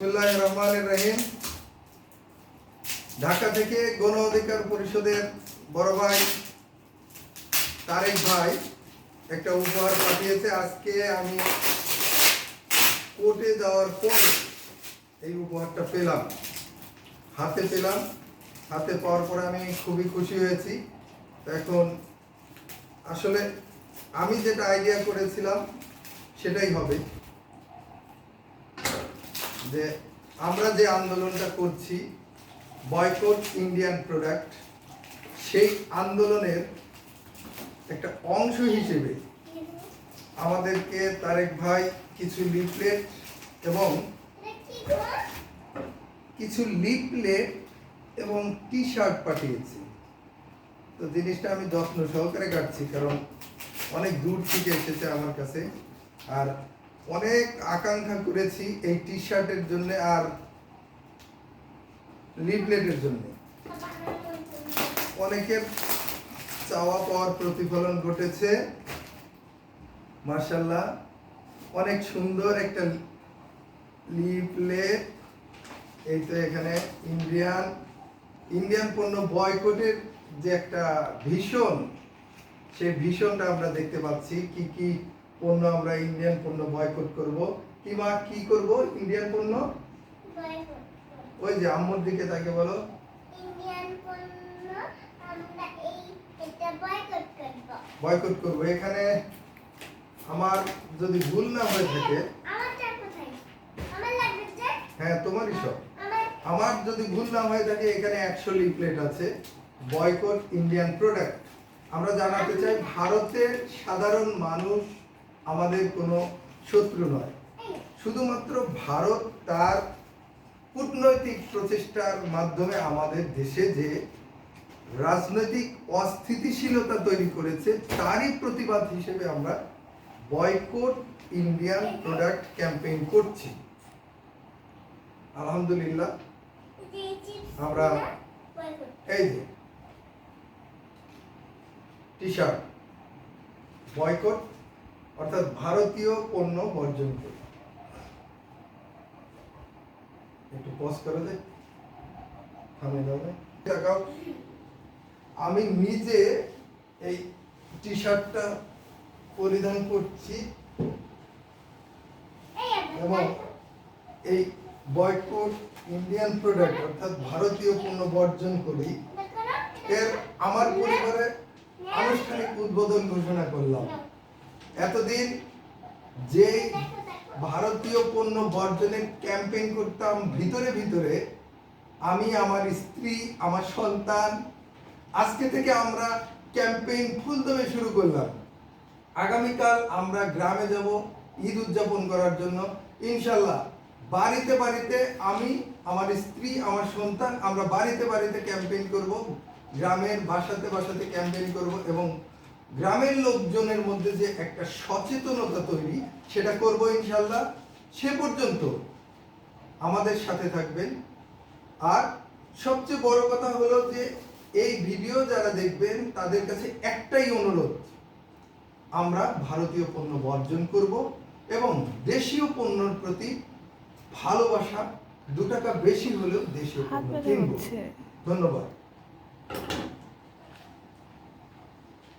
রহিম। ঢাকা থেকে গণ অধিকার পরিষদের বড় ভাই তারেক ভাই একটা উপহার পাঠিয়েছে। আজকে আমি কোর্টে যাওয়ার পর এই উপহারটা পেলাম। হাতে পেলাম। হাতে পাওয়ার পরে আমি খুবই খুশি হয়েছি। এখন আসলে আমি যেটা আইডিয়া করেছিলাম সেটাই হবে। যে আমরা যে আন্দোলনটা করছি বয়কট ইন্ডিয়ান প্রোডাক্ট সেই আন্দোলনের একটা অংশ হিসেবে আমাদেরকে তারেক ভাই কিছু লিফলেট এবং কিছু লিফলেট এবং টি শার্ট পাঠিয়েছি। তো জিনিসটা আমি যত্ন সহকারে কাটছি, কারণ অনেক দূর থেকে এসেছে আমার কাছে। আর অনেক আকাঙ্ক্ষা করেছি এই টি শার্টের জন্য আর লিফলেটের জন্য। অনেকের চাওয়া পাওয়ার প্রতিফলন ঘটেছে। মার্শাল্লাহ অনেক সুন্দর একটা লিফলেট এই তো এখানে ইন্ডিয়ান ইন্ডিয়ান পণ্য বয়কটের যে একটা ভীষণ, সেই ভীষণটা আমরা দেখতে পাচ্ছি। কি কি পণ্য আমরা ইন্ডিয়ান পণ্য বয়কট করব। কি মা কি করব? ইন্ডিয়ান পণ্য? ওই যে আম্মুর দিকে তাকে বলো। বয়কট করব। এখানে আমার যদি ভুল না হয়ে থাকে হ্যাঁ তোমারই সব আমার আমার যদি ভুল না হয়ে থাকে এখানে একশো লিফলেট আছে। বয়কট ইন্ডিয়ান প্রোডাক্ট আমরা জানাতে চাই ভারতের সাধারণ মানুষ আমাদের কোনো শত্রু নয়। শুধুমাত্র ভারত তার কূটনৈতিক প্রচেষ্টার মাধ্যমে আমাদের দেশে যে রাজনৈতিক অস্থিতিশীলতা তৈরি করেছে, তারই প্রতিবাদ হিসেবে আমরা বয়কট ইন্ডিয়ান প্রোডাক্ট ক্যাম্পেইন করছি। আলহামদুলিল্লাহ, আমরা- এই যে টি শার্ট বয়কট অর্থাৎ ভারতীয় পণ্য বর্জন করি। একটু পজ করে দে থামে আমি নিজে এই টি শার্টটা পরিধান করছি। এবং এই বয়কট ইন্ডিয়ান প্রোডাক্ট অর্থাৎ ভারতীয় পণ্য বর্জন করি। এর আমার পরিবারে আনুষ্ঠানিক উদ্বোধন ঘোষণা করলাম। এতদিন যে ভারতীয় পণ্য বর্জনের ক্যাম্পেইন করতাম, ভিতরে ভিতরে আমি আমার স্ত্রী, আমার সন্তান, আজকে থেকে আমরা ক্যাম্পেইন ফুলদমে শুরু করলাম। আগামীকাল আমরা গ্রামে যাব, ঈদ উদযাপন করার জন্য। ইনশাল্লাহ, বাড়িতে বাড়িতে আমি, আমার স্ত্রী, আমার সন্তান, আমরা বাড়িতে বাড়িতে ক্যাম্পেইন করব, গ্রামের বাসাতে বাসাতে ক্যাম্পেইন করব এবং গ্রামের লোকজনের মধ্যে যে একটা সচেতনতা তৈরি সেটা করব ইনশাল্লাহ। সে পর্যন্ত আমাদের সাথে থাকবেন। আর সবচেয়ে বড় কথা হলো যে এই ভিডিও যারা দেখবেন তাদের কাছে একটাই অনুরোধ। আমরা ভারতীয় পণ্য বর্জন করব এবং দেশীয় পণ্যর প্রতি ভালোবাসা দু টাকা বেশি হলেও দেশীয় পণ্য কিনব। ধন্যবাদ।